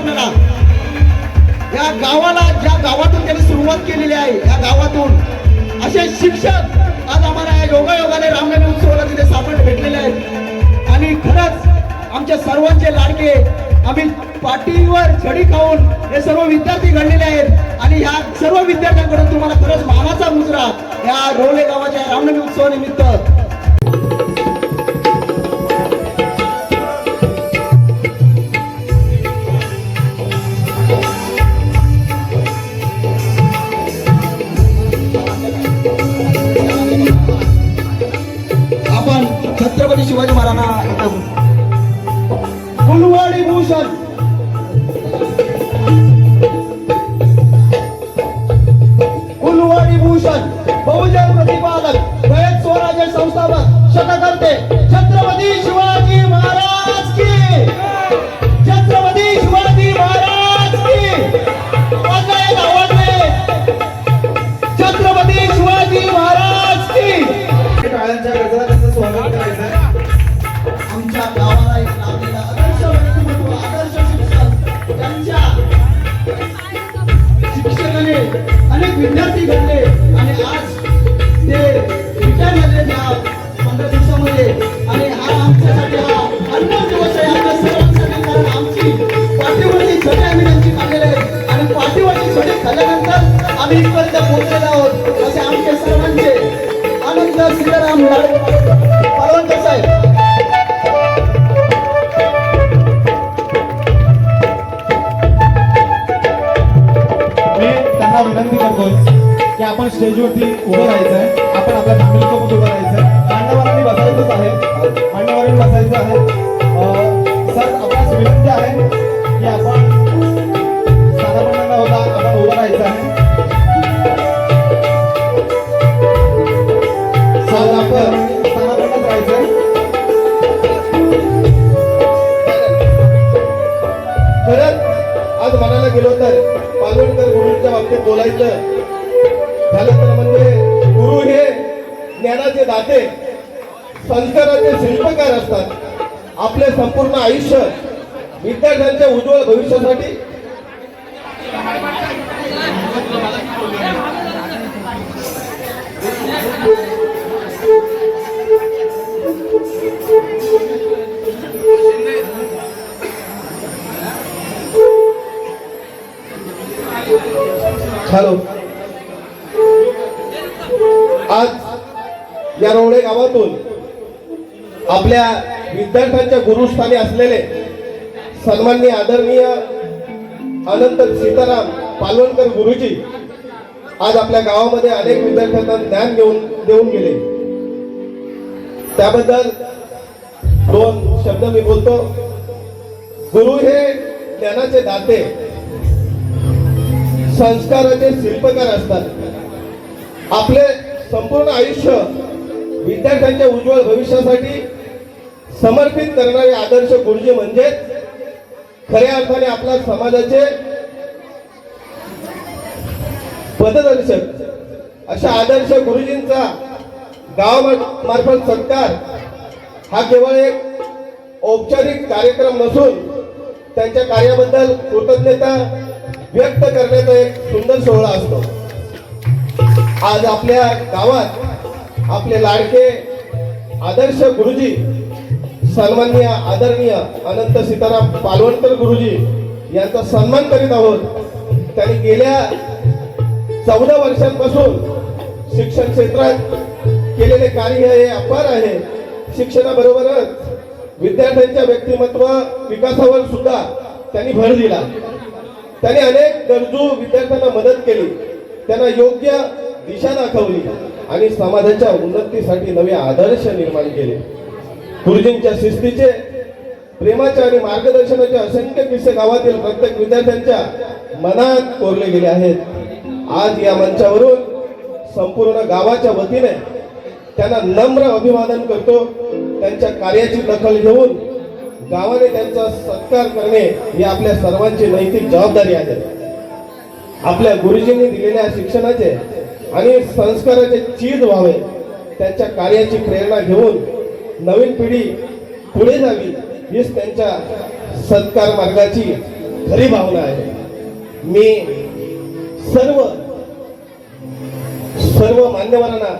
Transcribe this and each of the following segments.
आपल्याला या गावाला ज्या गावातून त्यांनी सुरुवात केलेली आहे या गावातून असे शिक्षक आज आम्हाला या योगायोगाने रामनवमी उत्सवाला तिथे सापड भेटलेले आहेत. आणि खरंच आमच्या सर्वांचे लाडके आम्ही पाठीवर झडी खाऊन हे सर्व विद्यार्थी घडलेले आहेत. आणि ह्या सर्व विद्यार्थ्यांकडून तुम्हाला खरंच मानाचा मुजरा या रोले गावाच्या रामनवमी उत्सवानिमित्त शिवाजी महाराजांना फुलवाडी भूषण स्टेजवरती उभं राहायचं आहे आपण आपल्या फॅमिली सोबत उभं राहायचं आहे ते संस्काराचे शिल्पकार असतात. आपले संपूर्ण आयुष्य विद्यार्थ्यांच्या उज्ज्वल भविष्यासाठी हॅलो. या रोवळे गावातून आपल्या विद्यार्थ्यांच्या गुरुस्थानी असलेले सन्माननीय आदरणीय अनंत सीताराम पालवणकर गुरुजी आज आपल्या गावामध्ये अनेक विद्यार्थ्यांना ज्ञान घेऊन देऊन गेले. त्याबद्दल दोन शब्द मी बोलतो. गुरु हे ज्ञानाचे दाते. संस्काराचे शिल्पकार असतात. आपले संपूर्ण आयुष्य विद्यार्थ्यांच्या उज्ज्वल भविष्यासाठी समर्पित करणारे आदर्श गुरुजी म्हणजे खऱ्या अर्थाने आपल्या समाजाचे पथदर्शक अशा आदर्श गुरुजींचा गावामार्फत सत्कार हा केवळ एक औपचारिक कार्यक्रम नसून त्यांच्या कार्याबद्दल कृतज्ञता व्यक्त करण्याचा एक सुंदर सोहळा असतो. आज आपल्या गावात आपले लाडके आदर्श गुरुजी सन्माननीय आदरणीय अनंत सीताराम पालवणकर गुरुजी यांचा सन्मान करीत आहोत. त्यांनी गेल्या चौदा वर्षांपासून शिक्षण क्षेत्रात केलेले कार्य हे अपार आहे. शिक्षणाबरोबरच विद्यार्थ्यांच्या व्यक्तिमत्व विकासावर सुद्धा त्यांनी भर दिला. त्यांनी अनेक गरजू विद्यार्थ्यांना मदत केली. त्यांना योग्य दिशा दाखवली. आणि समाजाच्या उन्नतीसाठी नवे आदर्श निर्माण केले. गुरुजींच्या शिस्तीचे प्रेमाच्या आणि मार्गदर्शनाचे असंख्य किस्से गावातील प्रत्येक विद्यार्थ्यांच्या मनात कोरले गेले आहेत. आज या मंचावरून संपूर्ण गावाच्या वतीने त्यांना नम्र अभिवादन करतो. त्यांच्या कार्याची दखल घेऊन गावाने त्यांचा सत्कार करणे ही आपल्या सर्वांची नैतिक जबाबदारी आहे. आपल्या गुरुजींनी दिलेल्या शिक्षणाचे आणि संस्काराचे चीज व्हावे त्यांच्या कार्याची प्रेरणा घेऊन नवीन पिढी पुढे जावी हीच त्यांच्या सत्कार मार्गाची खरी भावना आहे. मी सर्व सर्व मान्यवरांना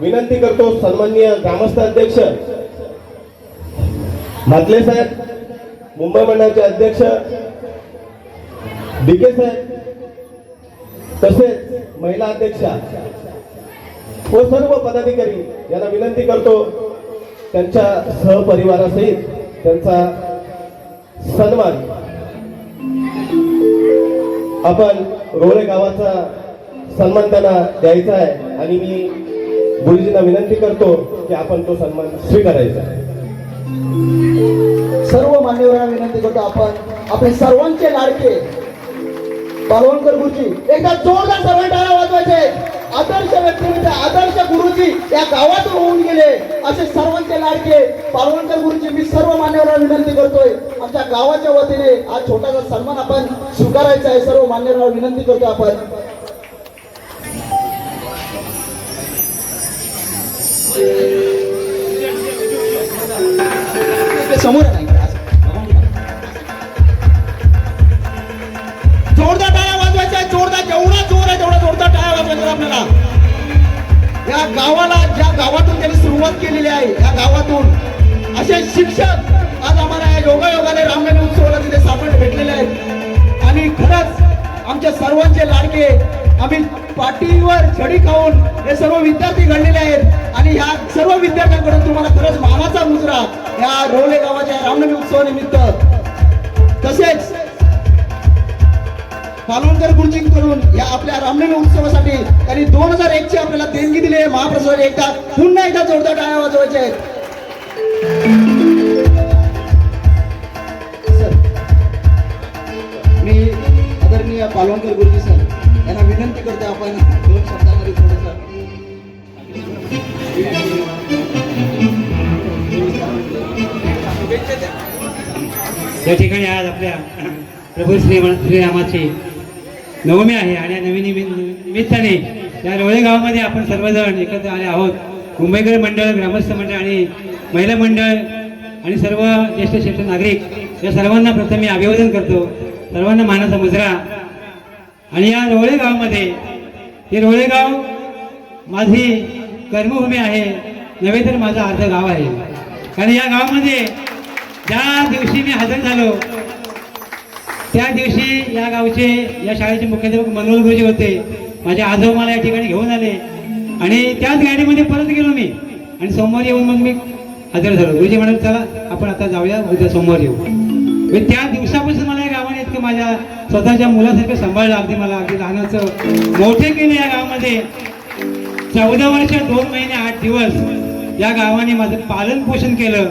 विनंती करतो सन्माननीय ग्रामस्थ अध्यक्ष म्हात्ले साहेब मुंबई मंडळाचे अध्यक्ष डिके साहेब तसेच महिला अध्यक्षा. व हो, सर्व पदाधिकारी यांना विनंती करतो त्यांच्या सहपरिवारासहित त्यांचा सन्मान. आपण रोळे गावाचा सन्मान त्यांना द्यायचा आहे आणि मी गुरुजींना विनंती करतो की आपण तो सन्मान स्वीकारायचा आहे. सर्व मान्यवरांना विनंती करतो आपण आपले सर्वांचे लाडके पालवणकर गुरुजी एकदा जोरदार सर्व टाळ्या वाजवायचे. आदर्श व्यक्तिमत्व आदर्श गुरुजी या गावातून होऊन गेले. असे सर्वांचे लाडके पालवणकर गुरुजी मी सर्व मान्यवरांना विनंती करतोय. आमच्या गावाच्या वतीने हा छोटासा सन्मान आपण स्वीकारायचा आहे. सर्व मान्यवरांना विनंती करतो आपण. समोर जेवढा जोर आहे तेवढा जोरदार टाळा वाजवायच्या आपल्याला. या गावाला ज्या गावातून त्यांनी सुरुवात केलेली आहे या गावातून असे शिक्षक आज आम्हाला या योगायोगाने रामनवमी उत्सवाला तिथे सापड भेटलेले आहेत. आणि खरंच आमच्या सर्वांचे लाडके आम्ही पाठीवर छडी खाऊन हे सर्व विद्यार्थी घडलेले आहेत. आणि ह्या सर्व विद्यार्थ्यांकडून तुम्हाला खरंच मानाचा मुजरा या रोले गावाच्या रामनवमी उत्सवानिमित्त. तसेच पालवणकर गुरुजींकडून या आपल्या रामनवमी उत्सवासाठी त्यांनी दोन हजार एक ची आपल्याला देणगी दिली आहे. महाप्रसाद एकदा पुन्हा एकदा जोरदार टाळ्या वाजवायचे आहेत. सर, मी आदरणीय पालवणकर गुरुजी सर यांना विनंती करतो आपण दोन शब्दामध्ये थोडस. या ठिकाणी आज आपल्या प्रभू श्री श्रीरामाची नवमी आहे आणि या नवीन निमित्ताने या रोळे गावामध्ये आपण सर्वजण एकत्र आले आहोत. मुंबईकर मंडळ ग्रामस्थ मंडळ आणि महिला मंडळ आणि सर्व ज्येष्ठ श्रेष्ठ नागरिक या सर्वांना प्रथम मी अभिवादन करतो. सर्वांना मानाचा मुजरा. आणि या रोळे गावामध्ये हे रोळे गाव माझी कर्मभूमी आहे. नव्हे तर माझं अर्ध गाव आहे. कारण या गावामध्ये ज्या दिवशी मी हजर झालो त्या दिवशी या गावचे या शाळेचे मुख्याध्यापक मनोहर गुरुजी होते. माझे आजोबा मला या ठिकाणी घेऊन आले. आणि त्याच गाडीमध्ये परत गेलो मी. आणि सोमवारी येऊन मग मी हजर झालो. गुरुजी म्हणाले चला आपण आता जाऊया उद्या सोमवार येऊ. मी त्या दिवसापासून मला या गावाने इतकं माझ्या स्वतःच्या मुलासारखं सांभाळलं. अगदी मला अगदी लहानाचं मोठे केले या गावामध्ये. चौदा वर्ष दोन महिने आठ दिवस या गावाने माझं पालन पोषण केलं.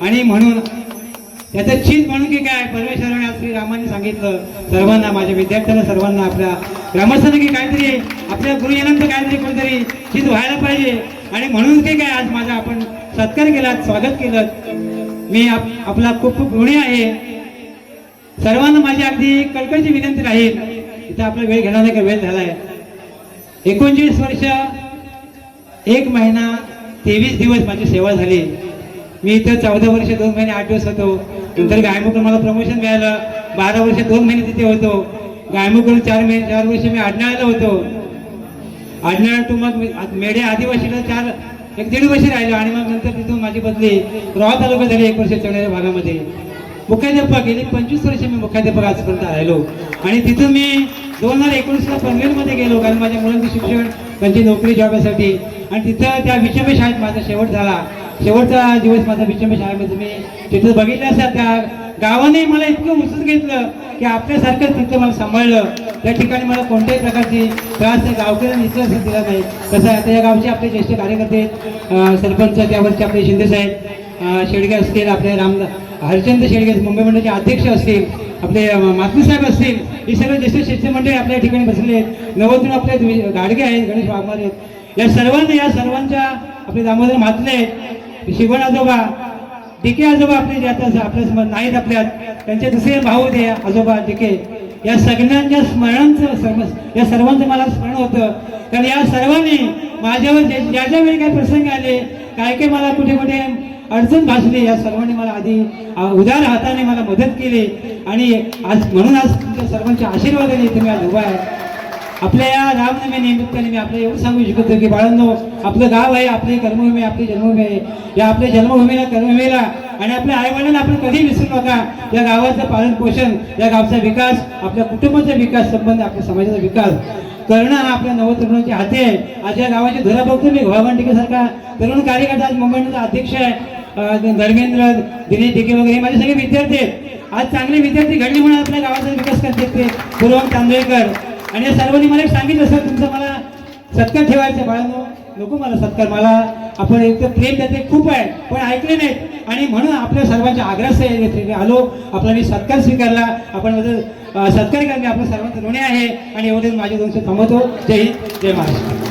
आणि म्हणून याचं चीज म्हणून की काय? परमेश्वराने आज श्रीरामाने सांगितलं सर्वांना माझ्या विद्यार्थ्यांना सर्वांना आपल्या ग्रामस्थांना की काहीतरी आपल्या गुरुजनांचं काहीतरी कोणतरी चीज व्हायला पाहिजे. आणि म्हणून की काय आज माझा आपण सत्कार केला स्वागत केलं. मी आप आपला खूप खूप ऋणी आहे. सर्वांना माझी अगदी कळकळची विनंती राहील. इथं आपला वेळ घेणार नाही का वेळ झालाय. एकोणचाळीस वर्ष एक महिना तेवीस दिवस माझी सेवा झाली. मी इथं चौदा वर्ष दोन महिने आठ दिवस होतो. नंतर गायमुख मला प्रमोशन मिळालं. बारा वर्ष दोन महिने तिथे होतो. गायमुख चार महिने चार वर्ष मी आडनाळ्याला होतो. आडनाळ टू मग मी- मेढे आदिवासीला चार एक दीड वर्ष राहिलो आणि मग नंतर तिथून माझी बदली. रोहा तालुका झाली एक वर्ष चढलेल्या भागामध्ये. मुख्याध्यापक गेली पंचवीस वर्ष मी मुख्याध्यापक आजपर्यंत राहिलो. आणि तिथून मी दोन हजार एकोणीसला पनवेलमध्ये गेलो कारण माझ्या मुलांचं शिक्षण त्यांची नोकरी जॉबसाठी आणि तिथं त्या विषम शाळेत माझा शेवट झाला. शेवटचा दिवस माझा विषम शाळेमध्ये मी तिथं बघितलं असं त्या गावाने मला इतकं उचलून घेतलं की आपल्यासारखं तिथं मला सांभाळलं. त्या ठिकाणी मला कोणत्याही प्रकारची त्रास गावकऱ्यांना गावकऱ्यांनी असं दिला नाही. तसं आता या गावचे आपले ज्येष्ठ कार्यकर्ते सरपंच त्यावरचे आपले शिंदे साहेब शेडगे असतील आपले राम हरचंद शेडगे मुंबई मंडळाचे अध्यक्ष असतील आपले मातृसाहेब असतील ही सर्व ज्येष्ठ शिष्टमंडळी आपल्या ठिकाणी बसले आहेत. नवतून आपले गाडगे आहेत गणेश वाघमारे आहेत. या सर्वांना या सर्वांच्या आपले दामोदर मातले शिवण आजोबा डिके आजोबा आपले जे आता आपल्यासमोर नाहीत आपल्यात त्यांचे दुसरे भाऊ ते आजोबा डिके. या सगळ्यांच्या स्मरणांचं सर्व या सर्वांचं मला स्मरण होतं. कारण या सर्वांनी माझ्यावर ज्या ज्या वेळी काही प्रसंग आले काय काय मला कुठे कुठे अडचण भासली या सर्वांनी मला आधी उदार हाताने मला मदत केली. आणि आज म्हणून आज तुमच्या सर्वांच्या आशीर्वादाने तुम्ही आज उभा आहे. आपल्या या रामनवमी निमित्ताने मी आपल्या एवढं सांगू शकतो की बाळांनो आपलं गाव आहे आपली कर्मभूमी आहे, आपली जन्मभूमी आहे. या आपल्या जन्मभूमीला कर्मभूमीला आणि आपल्या आईवडिलांना आपण कधी विसरू नका. या गावाचं पालन पोषण या गावचा विकास आपल्या कुटुंबाचा विकास संबंध आपल्या समाजाचा विकास करणं हा आपल्या नवतरुणांच्या हाती आहे. आज या गावाची धरा बघतो मी घोळावंटिकेसारखा तरुण कार्यकर्ता आज मुंबईचा अध्यक्ष आहे. धर्मेंद्र दिनेश टिके वगैरे हे माझे सगळे विद्यार्थी आहेत. आज चांगले विद्यार्थी घडले म्हणून आपल्या गावाचा विकास करतात ते. पूर्वम तांदळेकर आणि या सर्वांनी मला एक सांगितलं सर तुमचं मला सत्कार ठेवायचं आहे, बाळांनो. नको मला सत्कार मला आपण एक तर प्रेम त्याचे खूप आहे पण ऐकले नाहीत. आणि म्हणून आपल्या सर्वांच्या आग्रह आलो. आपला मी सत्कार स्वीकारला. आपण माझं सत्कार करणे आपल्या सर्वांचं ऋणी आहे. आणि एवढेच माझे दोनशे थांबवतो. जय हिंद जय महाराष्ट्र.